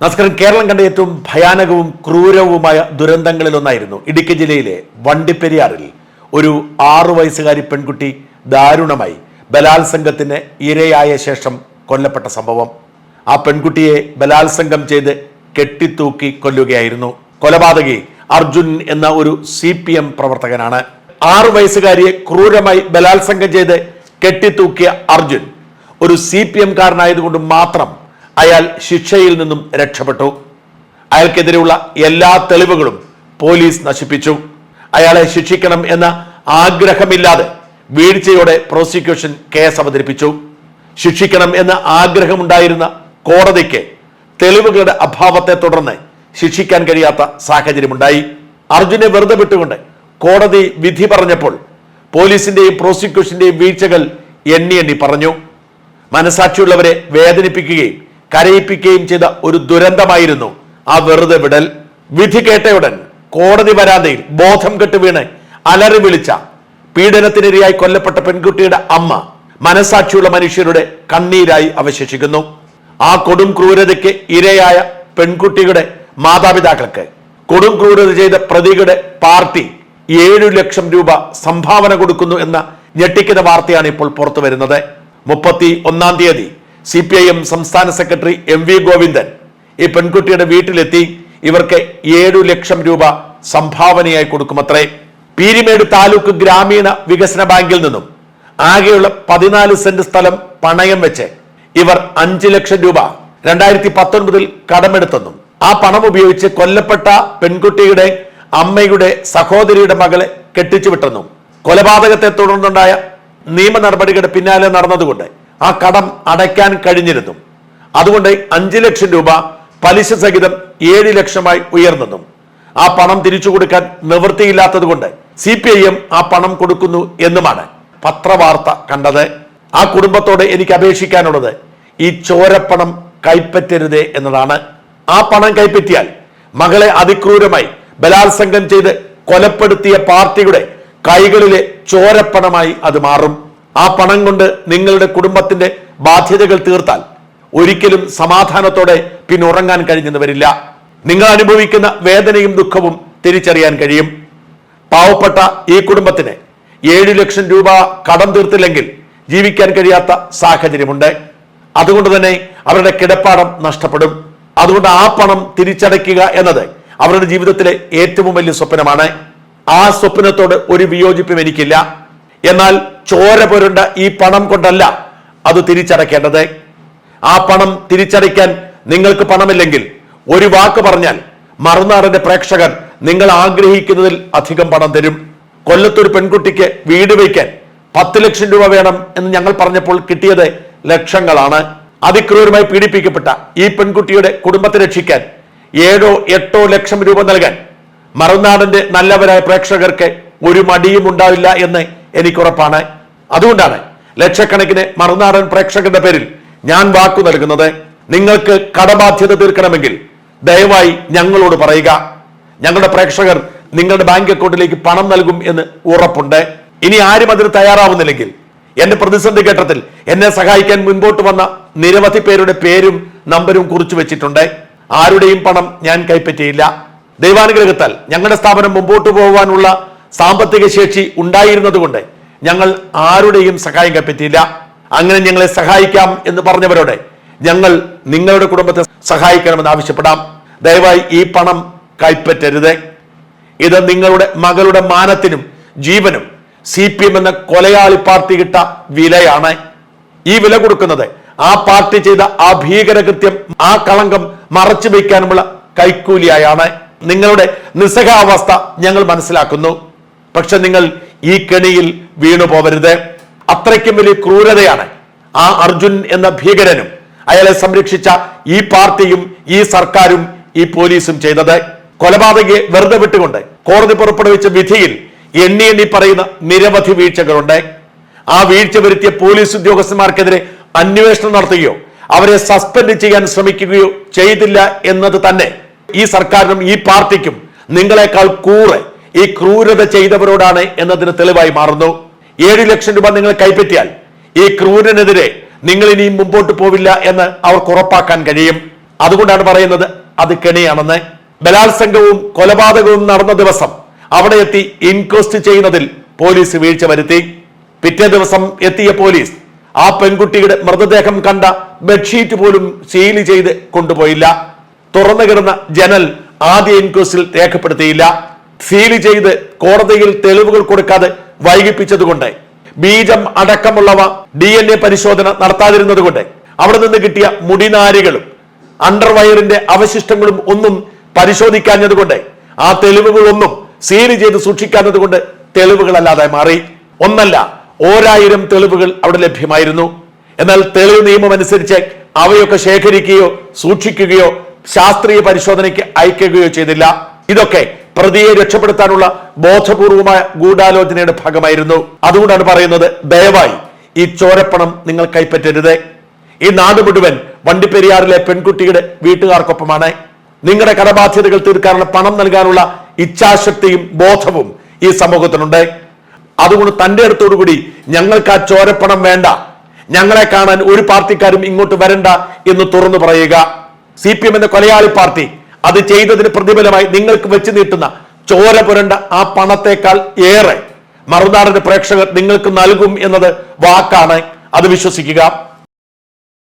നമസ്കാരം കേരളം കണ്ട ഏറ്റവും ഭയാനകവും ക്രൂരവുമായ ദുരന്തങ്ങളിലൊന്നായിരുന്നു ഇടുക്കി ജില്ലയിലെ വണ്ടിപ്പെരിയാറിൽ ഒരു ആറു വയസ്സുകാരി പെൺകുട്ടി ദാരുണമായി ബലാത്സംഗത്തിന് ഇരയായ ശേഷം കൊല്ലപ്പെട്ട സംഭവം. ആ പെൺകുട്ടിയെ ബലാത്സംഗം ചെയ്ത് കെട്ടിത്തൂക്കി കൊല്ലുകയായിരുന്നു. കൊലപാതകി അർജുൻ എന്ന ഒരു സി പി എം പ്രവർത്തകനാണ്. ആറു വയസ്സുകാരിയെ ക്രൂരമായി ബലാത്സംഗം ചെയ്ത് കെട്ടിത്തൂക്കിയ അർജുൻ ഒരു സി പി എം കാരനായതുകൊണ്ട് മാത്രം അയാൾ ശിക്ഷയിൽ നിന്നും രക്ഷപ്പെട്ടു. അയാൾക്കെതിരെയുള്ള എല്ലാ തെളിവുകളും പോലീസ് നശിപ്പിച്ചു. അയാളെ ശിക്ഷിക്കണം എന്ന ആഗ്രഹമില്ലാതെ വീഴ്ചയോടെ പ്രോസിക്യൂഷൻ കേസ് അവതരിപ്പിച്ചു. ശിക്ഷിക്കണം എന്ന ആഗ്രഹമുണ്ടായിരുന്ന കോടതിക്ക് തെളിവുകളുടെ അഭാവത്തെ തുടർന്ന് ശിക്ഷിക്കാൻ കഴിയാത്ത സാഹചര്യമുണ്ടായി. അർജുനെ വെറുതെ വിട്ടുകൊണ്ട് കോടതി വിധി പറഞ്ഞപ്പോൾ പോലീസിന്റെയും പ്രോസിക്യൂഷന്റെയും വീഴ്ചകൾ എണ്ണി എണ്ണി പറഞ്ഞു. മനസാക്ഷിയുള്ളവരെ വേദനിപ്പിക്കുകയും കരയിപ്പിക്കുകയും ചെയ്ത ഒരു ദുരന്തമായിരുന്നു. ആ വെറുതെ വിടൽ വിധി കേട്ടയുടൻ കോടതി വരാന്തയിൽ ബോധം കെട്ട് വീണ് അലറി വിളിച്ച പീഡനത്തിനിരയായി കൊല്ലപ്പെട്ട പെൺകുട്ടിയുടെ അമ്മ മനസാക്ഷിയുള്ള മനുഷ്യരുടെ കണ്ണീരായി അവശേഷിക്കുന്നു. ആ കൊടും ക്രൂരതയ്ക്ക് ഇരയായ പെൺകുട്ടിയുടെ മാതാപിതാക്കൾക്ക് കൊടും ക്രൂരത ചെയ്ത പ്രതികളുടെ പാർട്ടി ഏഴു ലക്ഷം രൂപ സംഭാവന കൊടുക്കുന്നു എന്ന ഞെട്ടിക്കുന്ന വാർത്തയാണ് ഇപ്പോൾ പുറത്തു വരുന്നത് മുപ്പത്തി ഒന്നാം തീയതി സി പി ഐ എം സംസ്ഥാന സെക്രട്ടറി എം വി ഗോവിന്ദൻ ഈ പെൺകുട്ടിയുടെ വീട്ടിലെത്തി ഇവർക്ക് ഏഴു ലക്ഷം രൂപ സംഭാവനയായി കൊടുക്കുമത്രേ. പീരിമേട് താലൂക്ക് ഗ്രാമീണ വികസന ബാങ്കിൽ നിന്നും ആകെയുള്ള പതിനാല് സെന്റ് സ്ഥലം പണയം വെച്ച് ഇവർ അഞ്ച് ലക്ഷം രൂപ രണ്ടായിരത്തി പത്തൊൻപതിൽ കടമെടുത്തെന്നും ആ പണം ഉപയോഗിച്ച് കൊല്ലപ്പെട്ട പെൺകുട്ടിയുടെ അമ്മയുടെ സഹോദരിയുടെ മകളെ കെട്ടിച്ചു വിട്ടെന്നും കൊലപാതകത്തെ തുടർന്നുണ്ടായ നിയമ നടപടികളുടെ പിന്നാലെ നടന്നതുകൊണ്ട് ആ കടം അടയ്ക്കാൻ കഴിഞ്ഞിരുന്നു. അതുകൊണ്ട് അഞ്ച് ലക്ഷം രൂപ പലിശ സഹിതം ഏഴ് ലക്ഷമായി ഉയർന്നെന്നും ആ പണം തിരിച്ചു കൊടുക്കാൻ നിവൃത്തിയില്ലാത്തത് കൊണ്ട് സി പി ഐ എം ആ പണം കൊടുക്കുന്നു എന്നുമാണ് പത്രവാർത്ത കണ്ടത്. ആ കുടുംബത്തോട് എനിക്ക് അപേക്ഷിക്കാനുള്ളത് ഈ ചോരപ്പണം കൈപ്പറ്റരുതേ എന്നതാണ്. ആ പണം കൈപ്പറ്റിയാൽ മകളെ അതിക്രൂരമായി ബലാത്സംഗം ചെയ്ത് കൊലപ്പെടുത്തിയ പാർട്ടിയുടെ കൈകളിലെ ചോരപ്പണമായി അത് മാറും. ആ പണം കൊണ്ട് നിങ്ങളുടെ കുടുംബത്തിന്റെ ബാധ്യതകൾ തീർത്താൽ ഒരിക്കലും സമാധാനത്തോടെ പിന്നെ ഉറങ്ങാൻ കഴിഞ്ഞെന്ന് വരില്ല. നിങ്ങൾ അനുഭവിക്കുന്ന വേദനയും ദുഃഖവും തിരിച്ചറിയാൻ കഴിയും. പാവപ്പെട്ട ഈ കുടുംബത്തിന് ഏഴു ലക്ഷം രൂപ കടം തീർത്തില്ലെങ്കിൽ ജീവിക്കാൻ കഴിയാത്ത സാഹചര്യമുണ്ട്. അതുകൊണ്ട് തന്നെ അവരുടെ കിടപ്പാടം നഷ്ടപ്പെടും. അതുകൊണ്ട് ആ പണം തിരിച്ചടയ്ക്കുക എന്നത് അവരുടെ ജീവിതത്തിലെ ഏറ്റവും വലിയ സ്വപ്നമാണ്. ആ സ്വപ്നത്തോട് ഒരു വിയോജിപ്പും എനിക്കില്ല. എന്നാൽ ചോര പൊരുണ്ട ഈ പണം കൊണ്ടല്ല അത് തിരിച്ചടയ്ക്കേണ്ടത് ആ പണം തിരിച്ചടയ്ക്കാൻ നിങ്ങൾക്ക് പണമില്ലെങ്കിൽ ഒരു വാക്ക് പറഞ്ഞാൽ മറുനാടിന്റെ പ്രേക്ഷകർ നിങ്ങൾ ആഗ്രഹിക്കുന്നതിൽ അധികം പണം തരും. കൊല്ലത്തൊരു പെൺകുട്ടിക്ക് വീട് വയ്ക്കാൻ പത്ത് ലക്ഷം രൂപ വേണം എന്ന് ഞങ്ങൾ പറഞ്ഞപ്പോൾ കിട്ടിയത് ലക്ഷങ്ങളാണ്. അതിക്രൂരമായി പീഡിപ്പിക്കപ്പെട്ട ഈ പെൺകുട്ടിയുടെ കുടുംബത്തെ രക്ഷിക്കാൻ ഏഴോ എട്ടോ ലക്ഷം രൂപ നൽകാൻ മറുനാടിന്റെ നല്ലവരായ പ്രേക്ഷകർക്ക് ഒരു മടിയും ഉണ്ടാവില്ല എന്ന് എനിക്കുറപ്പാണ്. അതുകൊണ്ടാണ് ലക്ഷക്കണക്കിന് മറുനാടൻ പ്രേക്ഷകരുടെ പേരിൽ ഞാൻ വാക്കു നൽകുന്നത്. നിങ്ങൾക്ക് കടബാധ്യത തീർക്കണമെങ്കിൽ ദയവായി ഞങ്ങളോട് പറയുക. ഞങ്ങളുടെ പ്രേക്ഷകർ നിങ്ങളുടെ ബാങ്ക് അക്കൗണ്ടിലേക്ക് പണം നൽകും എന്ന് ഉറപ്പുണ്ട്. ഇനി ആരും അതിന് തയ്യാറാവുന്നില്ലെങ്കിൽ എന്റെ പ്രതിസന്ധി ഘട്ടത്തിൽ എന്നെ സഹായിക്കാൻ മുൻപോട്ട് വന്ന നിരവധി പേരുടെ പേരും നമ്പരും കുറിച്ചു വെച്ചിട്ടുണ്ട്. ആരുടെയും പണം ഞാൻ കൈപ്പറ്റിയില്ല. ദൈവാനുഗ്രഹത്താൽ ഞങ്ങളുടെ സ്ഥാപനം മുമ്പോട്ട് പോകാനുള്ള സാമ്പത്തിക ശേഷി ഉണ്ടായിരുന്നതുകൊണ്ട് ഞങ്ങൾ ആരുടെയും സഹായം കൈപ്പറ്റിയില്ല അങ്ങനെ ഞങ്ങളെ സഹായിക്കാം എന്ന് പറഞ്ഞവരോട് ഞങ്ങൾ നിങ്ങളുടെ കുടുംബത്തെ സഹായിക്കണമെന്ന് ആവശ്യപ്പെടാം. ദയവായി ഈ പണം കൈപ്പറ്റരുത്. ഇത് നിങ്ങളുടെ മകളുടെ മാനത്തിനും ജീവനും സി പി എം എന്ന കൊലയാളി പാർട്ടി കിട്ട വിലയാണ്. ഈ വില കൊടുക്കുന്നത് ആ പാർട്ടി ചെയ്ത ആ ഭീകരകൃത്യം ആ കളങ്കം മറച്ചു വയ്ക്കാനുമുള്ള കൈക്കൂലിയായാണ്. നിങ്ങളുടെ നിസ്സഹാവസ്ഥ ഞങ്ങൾ മനസ്സിലാക്കുന്നു. പക്ഷെ നിങ്ങൾ ഈ കെണിയിൽ വീണു പോവരുത് അത്രയ്ക്കും വലിയ ക്രൂരതയാണ് ആ അർജുൻ എന്ന ഭീകരനും അയാളെ സംരക്ഷിച്ച ഈ പാർട്ടിയും ഈ സർക്കാരും ഈ പോലീസും ചെയ്തത്. കൊലപാതകയെ വെറുതെ വിട്ടുകൊണ്ട് കോടതി പുറപ്പെടുവിച്ച വിധിയിൽ എണ്ണി എണ്ണി പറയുന്ന നിരവധി വീഴ്ചകളുണ്ട്. ആ വീഴ്ച വരുത്തിയ പോലീസ് ഉദ്യോഗസ്ഥന്മാർക്കെതിരെ അന്വേഷണം നടത്തുകയോ അവരെ സസ്പെൻഡ് ചെയ്യാൻ ശ്രമിക്കുകയോ ചെയ്തില്ല എന്നത് തന്നെ ഈ സർക്കാരിനും ഈ പാർട്ടിക്കും നിങ്ങളെക്കാൾ കൂറ് ഈ ക്രൂരത ചെയ്തവരോടാണ് എന്നതിന് തെളിവായി മാറുന്നു. ഏഴു ലക്ഷം രൂപ നിങ്ങൾ കൈപ്പറ്റിയാൽ ഈ ക്രൂരനെതിരെ നിങ്ങൾ ഇനിയും മുമ്പോട്ട് പോവില്ല എന്ന് അവർക്ക് ഉറപ്പാക്കാൻ കഴിയും. അതുകൊണ്ടാണ് പറയുന്നത് അത് കെണിയാണെന്ന്. ബലാത്സംഗവും കൊലപാതകവും നടന്ന ദിവസം അവിടെ എത്തി ഇൻക്വസ്റ്റ് ചെയ്യുന്നതിൽ പോലീസ് വീഴ്ച വരുത്തി. പിറ്റേ ദിവസം എത്തിയ പോലീസ് ആ പെൺകുട്ടിയുടെ മൃതദേഹം കണ്ട ബെഡ്ഷീറ്റ് പോലും സീൽ ചെയ്ത് കൊണ്ടുപോയില്ല. തുറന്നു കിടന്ന ജനൽ ആദ്യ ഇൻക്വസ്റ്റിൽ രേഖപ്പെടുത്തിയില്ല. സീൽ ചെയ്ത് കോടതിയിൽ തെളിവുകൾ കൊടുക്കാതെ വൈകിപ്പിച്ചതുകൊണ്ട് ബീജം അടക്കമുള്ളവ ഡി എൻ എ പരിശോധന നടത്താതിരുന്നത് കൊണ്ട് അവിടെ നിന്ന് കിട്ടിയ മുടിനാരികളും അണ്ടർവയറിന്റെ അവശിഷ്ടങ്ങളും ഒന്നും പരിശോധിക്കാഞ്ഞത് കൊണ്ട് ആ തെളിവുകളൊന്നും സീൽ ചെയ്ത് സൂക്ഷിക്കാഞ്ഞത് കൊണ്ട് തെളിവുകളല്ലാതെ മാറി. ഒന്നല്ല ഓരായിരം തെളിവുകൾ അവിടെ ലഭ്യമായിരുന്നു. എന്നാൽ തെളിവ് നിയമം അനുസരിച്ച് അവയൊക്കെ ശേഖരിക്കുകയോ സൂക്ഷിക്കുകയോ ശാസ്ത്രീയ പരിശോധനയ്ക്ക് അയക്കുകയോ ചെയ്തില്ല. ഇതൊക്കെ പ്രതിയെ രക്ഷപ്പെടുത്താനുള്ള ബോധപൂർവമായ ഗൂഢാലോചനയുടെ ഭാഗമായിരുന്നു. അതുകൊണ്ടാണ് പറയുന്നത് ദയവായി ഈ ചോരപ്പണം നിങ്ങൾ കൈപ്പറ്റരുത്. ഈ നാട് മുഴുവൻ വണ്ടിപ്പെരിയാറിലെ പെൺകുട്ടിയുടെ വീട്ടുകാർക്കൊപ്പമാണ്. നിങ്ങളുടെ കടബാധ്യതകൾ തീർക്കാനുള്ള പണം നൽകാനുള്ള ഇച്ഛാശക്തിയും ബോധവും ഈ സമൂഹത്തിനുണ്ട്. അതുകൊണ്ട് തന്റെ അടുത്തോടുകൂടി ഞങ്ങൾക്ക് ആ ചോരപ്പണം വേണ്ട. ഞങ്ങളെ കാണാൻ ഒരു പാർട്ടിക്കാരും ഇങ്ങോട്ട് വരണ്ട എന്ന് തുറന്നു പറയുക. സി പി എം എന്ന കൊലയാളി പാർട്ടി അത് ചെയ്തതിന് പ്രതിഫലമായി നിങ്ങൾക്ക് വെച്ച് നീട്ടുന്ന ചോര പുരണ്ട ആ പണത്തേക്കാൾ ഏറെ. മറുനാടിന്റെ പ്രേക്ഷകർ നിങ്ങൾക്ക് നൽകും എന്നത് വാക്കാണ്. അത് വിശ്വസിക്കുക.